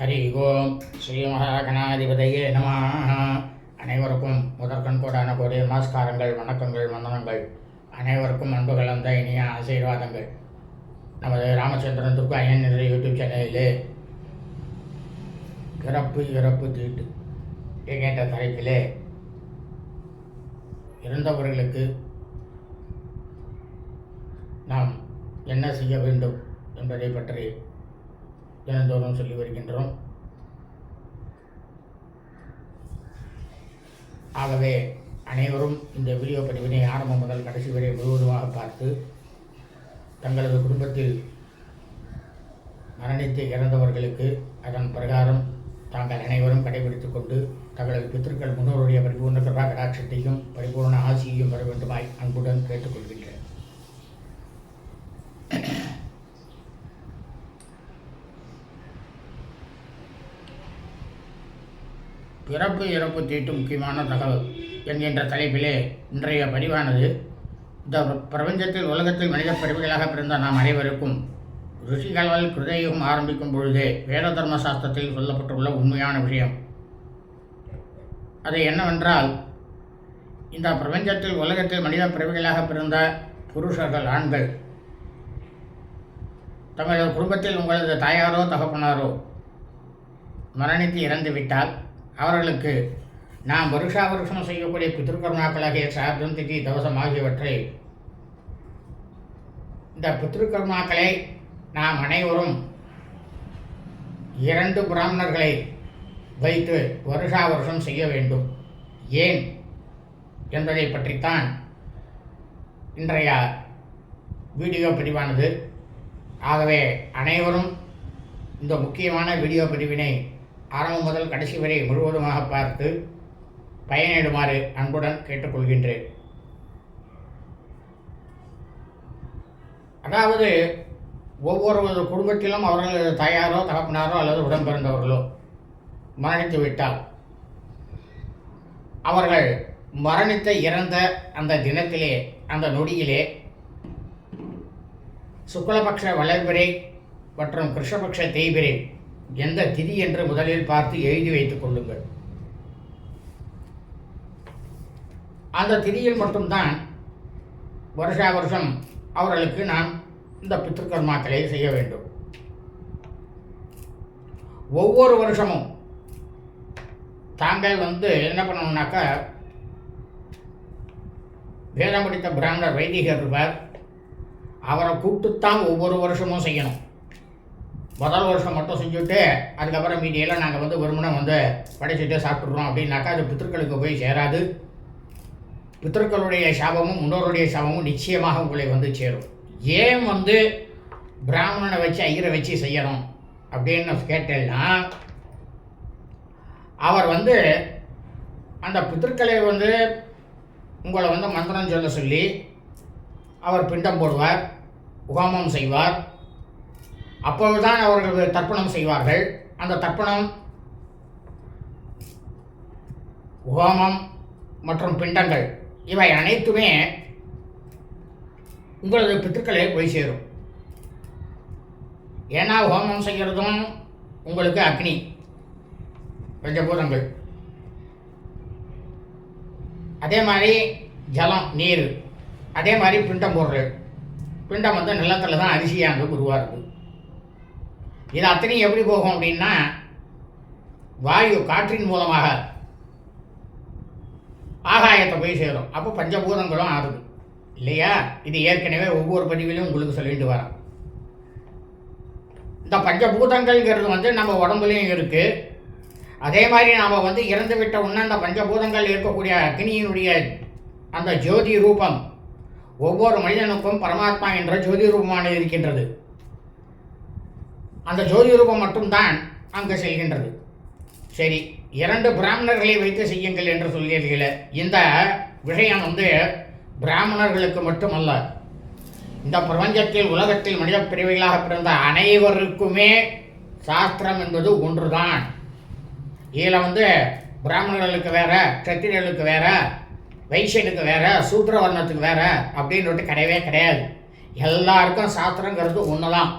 ஹரி ஓம் ஸ்ரீ மகாகணாதிபதியே நம அனைவருக்கும் முதற்கண் கோடான கோடி நமஸ்காரங்கள் வணக்கங்கள் வந்தனங்கள். அனைவருக்கும் அன்பு கலந்த இனிய ஆசீர்வாதங்கள். நமது ராமச்சந்திரன் துர்கா ஐயன் என்ற யூடியூப் சேனலிலே இறப்பு இறப்பு தீட்டு என்கின்ற தலைப்பிலே இறந்தவர்களுக்கு நாம் என்ன செய்ய வேண்டும் என்பதை பற்றி தினந்தோறும் சொல்லி வருகின்றோம். ஆகவே அனைவரும் இந்த வீடியோ பதிவினை ஆரம்பம் முதல் கடைசி வரை முழுவதுமாக பார்த்து தங்களது குடும்பத்தில் மரணித்து இறந்தவர்களுக்கு அதன் பிரகாரம் தாங்கள் அனைவரும் கடைபிடித்துக் கொண்டு தங்களது பித்திருக்கள் முன்னோருடைய பரிபூர்ண கிருபா கடாட்சத்தையும் பரிபூர்ண ஆசியையும் பெற வேண்டுமாய் அன்புடன் கேட்டுக்கொள்கிறேன். பிறப்பு இறப்பு தீட்டு முக்கியமான தகவல் என்கின்ற தலைப்பிலே இன்றைய பதிவானது. இந்த பிரபஞ்சத்தில் உலகத்தில் மனித பிறவிகளாக பிறந்த நாம் அனைவருக்கும் ருஷிகளால் கிருதயுகம் ஆரம்பிக்கும் பொழுதே வேத தர்ம சாஸ்திரத்தில் சொல்லப்பட்டுள்ள உண்மையான விஷயம். அது என்னவென்றால் இந்த பிரபஞ்சத்தில் உலகத்தில் மனித பிறவிகளாக பிறந்த புருஷர்கள் ஆண்கள் தங்களது குடும்பத்தில் உங்களது தாயாரோ தகப்பனாரோ மரணித்து இறந்து விட்டால் அவர்களுக்கு நாம் வருஷா வருஷம் செய்யக்கூடிய பித்திருக்கர்மாக்களாகிய சார்தம் திதி தவசம் ஆகியவற்றை இந்த பித்திருக்கர்மாக்களை நாம் அனைவரும் இரண்டு பிராமணர்களை வைத்து வருஷா வருஷம் செய்ய வேண்டும். ஏன் என்பதை பற்றித்தான் இன்றைய வீடியோ பதிவானது. ஆகவே அனைவரும் இந்த முக்கியமான வீடியோ பதிவினை ஆரம்பம் முதல் கடைசி வரை முழுவதுமாக பார்த்து பயனிடுமாறு அன்புடன் கேட்டுக்கொள்கின்றேன். அதாவது ஒவ்வொரு குடும்பத்திலும் அவர்களது தாயாரோ தகப்பனாரோ அல்லது உடன் பிறந்தவர்களோ மரணித்து விட்டால் அவர்கள் மரணித்த இறந்த அந்த தினத்திலே அந்த நொடியிலே சுக்லபக்ஷ வளர்பிறை மற்றும் கிருஷ்ணபக்ஷ தேய்பிரை எந்த திதி என்று முதலில் பார்த்து எழுதி வைத்துக் கொள்ளுங்கள். அந்த திதியில் மட்டும்தான் வருஷா வருஷம் அவர்களுக்கு நாம் இந்த பித்திருக்கர்மாக்களை செய்ய வேண்டும். ஒவ்வொரு வருஷமும் தாங்கள் வந்து என்ன பண்ணணும்னாக்கா வேதம் படித்த பிராமணர் வைதிகர் இருப்பார். அவரை கூப்பிட்டுத்தான் ஒவ்வொரு வருஷமும் செய்யணும். முதல் வருஷம் மட்டும் செஞ்சுட்டு அதுக்கப்புறம் மீடியெல்லாம் நாங்கள் வந்து வெறுமனை வந்து படைச்சிட்டு சாப்பிட்றோம் அப்படின்னாக்கா அது பித்தர்களுக்கு போய் சேராது. பித்தர்களுடைய சாபமும் முன்னோருடைய சாபமும் நிச்சயமாக உங்களை வந்து சேரும். ஏன் வந்து பிராமணனை வச்சு ஐயரை வச்சு செய்யணும் அப்படின்னு கேட்டேன்னா அவர் வந்து அந்த பித்தர்களை வந்து உங்களை வந்து மந்திரம் சொல்ல சொல்லி அவர் பிண்டம் போடுவார் உகாமம் செய்வார் அப்பொழுதுதான் அவர்கள் தர்ப்பணம் செய்வார்கள். அந்த தர்ப்பணம் ஹோமம் மற்றும் பிண்டங்கள் இவை அனைத்துமே உங்களது பித்துக்களை போய் சேரும். ஏன்னா ஹோமம் செய்கிறதும் உங்களுக்கு அக்னி பஞ்சபூதங்கள். அதே மாதிரி ஜலம் நீர் அதே மாதிரி பிண்டம் போடுறது. பிண்டம் வந்து நிலத்தில் தான் அரிசியாக உருவாகுது இது அத்தனையும் எப்படி போகும் அப்படின்னா வாயு காற்றின் மூலமாக ஆகாயத்தை போய் சேரும். அப்போ பஞ்சபூதங்களும் ஆறுது. இல்லையா? இது ஏற்கனவே ஒவ்வொரு பதிவிலும் உங்களுக்கு சொல்லிட்டு வரேன் இந்த பஞ்சபூதங்கள்ங்கிறது வந்து நம்ம உடம்புலையும் இருக்குது அதே மாதிரி நாம் வந்து இறந்து விட்ட உடனே அந்த பஞ்சபூதங்கள் இருக்கக்கூடிய அக்னியினுடைய அந்த ஜோதி ரூபம் ஒவ்வொரு மனிதனுக்கும் பரமாத்மா என்ற ஜோதி ரூபமானது இருக்கின்றது. அந்த ஜோதி ரூபம் மட்டும்தான் அங்கு செல்கின்றது. சரி இரண்டு பிராமணர்களை வைத்து செய்யுங்கள் என்று சொல்கிறீர்களே இந்த விஷயம் வந்து பிராமணர்களுக்கு மட்டுமல்ல இந்த பிரபஞ்சத்தில் உலகத்தில் மனித பிரிவுகளாக பிறந்த அனைவருக்குமே சாஸ்திரம் என்பது ஒன்றுதான். இதில் வந்து பிராமணர்களுக்கு வேற சத்திரியர்களுக்கு வேற வைசியனுக்கு வேற சூத்திரவர்ணத்துக்கு வேற அப்படின்னு கிடையவே கிடையாது. எல்லாருக்கும் சாஸ்திரங்கிறது ஒன்று தான்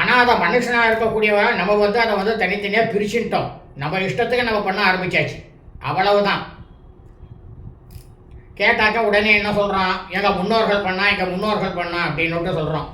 ஆனால் அதை மனுஷனாக இருக்கக்கூடியவன் நம்ம வந்து அதை வந்து தனித்தனியாக பிரிச்சுட்டோம். நம்ம இஷ்டத்துக்கு நம்ம பண்ண ஆரம்பிச்சாச்சு. அவ்வளவுதான். கேட்டாக்க உடனே என்ன சொல்கிறான் எங்கள் முன்னோர்கள் பண்ணா எங்கள் முன்னோர்கள் பண்ணா அப்படின்னு சொல்கிறோம்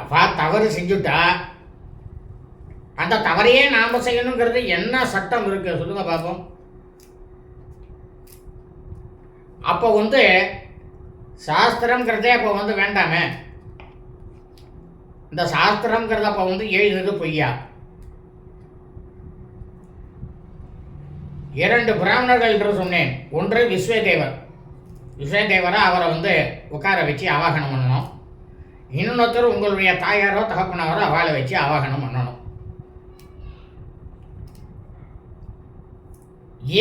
அவா தவறு செஞ்சுட்டா அந்த தவறையே நாம் செய்யணுங்கிறது என்ன சட்டம் இருக்கு? சொல்லுங்க பார்ப்போம் அப்போ வந்து சாஸ்திரங்கிறதே அப்போ வந்து வேண்டாமே. இந்த சாஸ்திரங்கிறத அப்போ வந்து எழுதுறது பொய்யா? இரண்டு பிராமணர்கள் என்று சொன்னேன். ஒன்று விஸ்வதேவர். விஸ்வதேவரை அவரை வந்து உட்கார வச்சு ஆவாகனம் பண்ணணும். இன்னொருத்தர் உங்களுடைய தாயாரோ தகப்பனாரோ அவளை வச்சு ஆவாகனம் பண்ணணும்.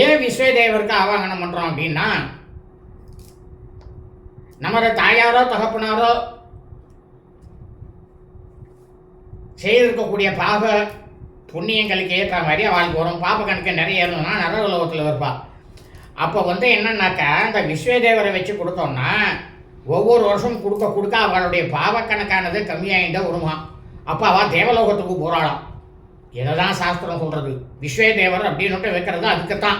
ஏன் விஸ்வதேவருக்கு ஆவாகனம் பண்ணுறோம் அப்படின்னா நமது தாயாரோ தகப்பனாரோ செய்திருக்கக்கூடிய பாப புண்ணியங்களுக்கு ஏற்ற மாதிரி அவளுக்கு வரும். பாப கணக்கு நிறைய இருந்ததுன்னா நரகலோகத்தில் இருப்பாள் அப்போ வந்து என்னன்னாக்கா இந்த விஸ்வதேவரை வச்சு கொடுத்தோம்னா ஒவ்வொரு வருஷம் கொடுக்க கொடுக்க அவளுடைய பாவக்கணக்கானது கம்மியாகிட்டே வருமா? அப்போ அவள் தேவலோகத்துக்கு போராளாம் இதை தான் சாஸ்திரம் சொல்கிறது விஸ்வதேவர் அப்படின்னு வைக்கிறது அதுக்குத்தான்.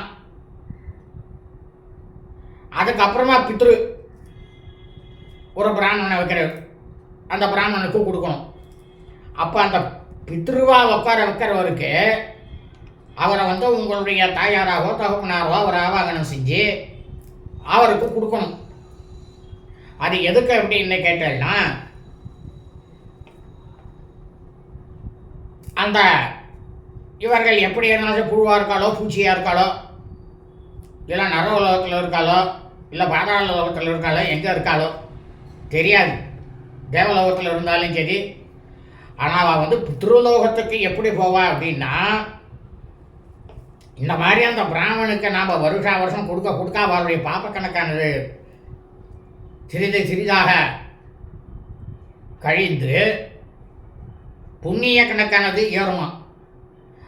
அதுக்கப்புறமா பித்ரு ஒரு பிராமணனை வைக்கிறது அந்த பிராமணனுக்கு கொடுக்கணும். அப்போ அந்த பித்ருவா உட்கார வைக்கிறவருக்கு அவரை வந்து உங்களுடைய தாயாராகவோ தகப்பனாரோ அவரை ஆவாகனம் செஞ்சு அவருக்கு கொடுக்கணும். அது எதுக்கு அப்படின்னு கேட்டேன்னா அந்த இவர்கள் எப்படி இருந்தாலும் புழுவாக இருக்காளோ பூச்சியாக இருக்காளோ இல்லை நர உலகத்தில் இருக்காளோ இல்லை பாதாள உலகத்தில் இருக்காளோ எங்கே இருக்காளோ தெரியாது. தேவலோகத்தில் இருந்தாலும் சரி ஆனால் அவள் வந்து பித்ருலோகத்துக்கு எப்படி போவா அப்படின்னா இந்த மாதிரி அந்த பிராமணுக்கு நாம் வருஷா வருஷம் கொடுக்க கொடுக்க அவருடைய பாப்ப கணக்கானது சிறிது சிறிதாக கழிந்து புண்ணிய கணக்கானது ஏறுமா.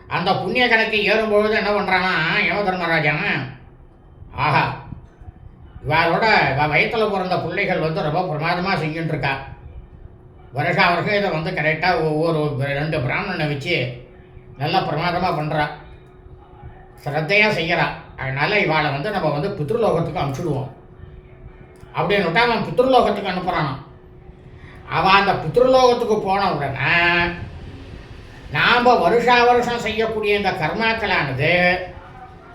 அந்த புண்ணிய கணக்கு ஏறும்பொழுது என்ன பண்ணுறான்னா யம தர்மராஜன் ஆஹா இவரோட இவ வயத்தில் பிறந்த பிள்ளைகள் வந்து ரொம்ப பிரமாதமாக செஞ்சுட்டுருக்கா வருஷா வருஷம் இதை வந்து கரெக்டாக ஒவ்வொரு ரெண்டு பிராமணனை வச்சு நல்லா பிரமாதமாக பண்ணுறா சிரத்தையாக செய்கிறா அதனால் இவாளை வந்து நம்ம வந்து பித்ருலோகத்துக்கு அனுப்பிச்சுடுவோம். அப்படின்னு விட்டா அவன் பித்ருலோகத்துக்கு அனுப்புகிறான் அவன் அந்த பித்ருலோகத்துக்கு போன உடனே நாம் வருஷா வருஷம் செய்யக்கூடிய இந்த கர்மாக்களானது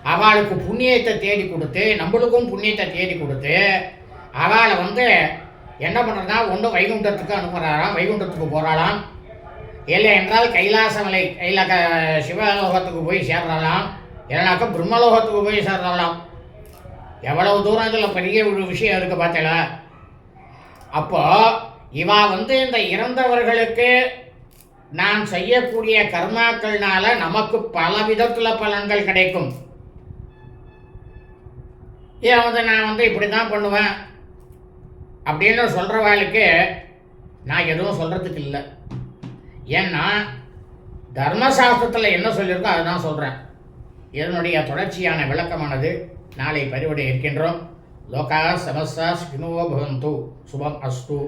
அவளுக்கு புண்ணியத்தை தேடி கொடுத்து நம்மளுக்கும் புண்ணியத்தை தேடி கொடுத்து அவளை வந்து என்ன பண்ணுறதா? ஒன்று வைகுண்டத்துக்கு அனுப்புகிறாராம் வைகுண்டத்துக்கு போகிறாளாம். இல்லை என்றால் கைலாசமலை கைலா க சிவலோகத்துக்கு போய் சேர்றாளாம். இல்லைனாக்கா பிரம்மலோகத்துக்கு போய் சேர்றாளாம். எவ்வளவு தூரம் இதில் பெரிய ஒரு விஷயம் இருக்குது பார்த்தல அப்போ இவா வந்து இந்த இறந்தவர்களுக்கு நான் செய்யக்கூடிய கர்மாக்கள்னால நமக்கு பல விதத்தில் பலன்கள் கிடைக்கும். இதை வந்து நான் வந்து இப்படி தான் பண்ணுவேன்? அப்படின்னு சொல்கிறவாளுக்கு நான் எதுவும் சொல்கிறதுக்கு இல்லை. ஏன்னா தர்மசாஸ்திரத்தில் என்ன சொல்லியிருக்கோ அதை நான் சொல்கிறேன் இதனுடைய தொடர்ச்சியான விளக்கமானது நாளை பறிவுடைய இருக்கின்றோம். லோகா சமஸ்தா ஸ்கினோ பவந்து. சுபம் அஸ்து.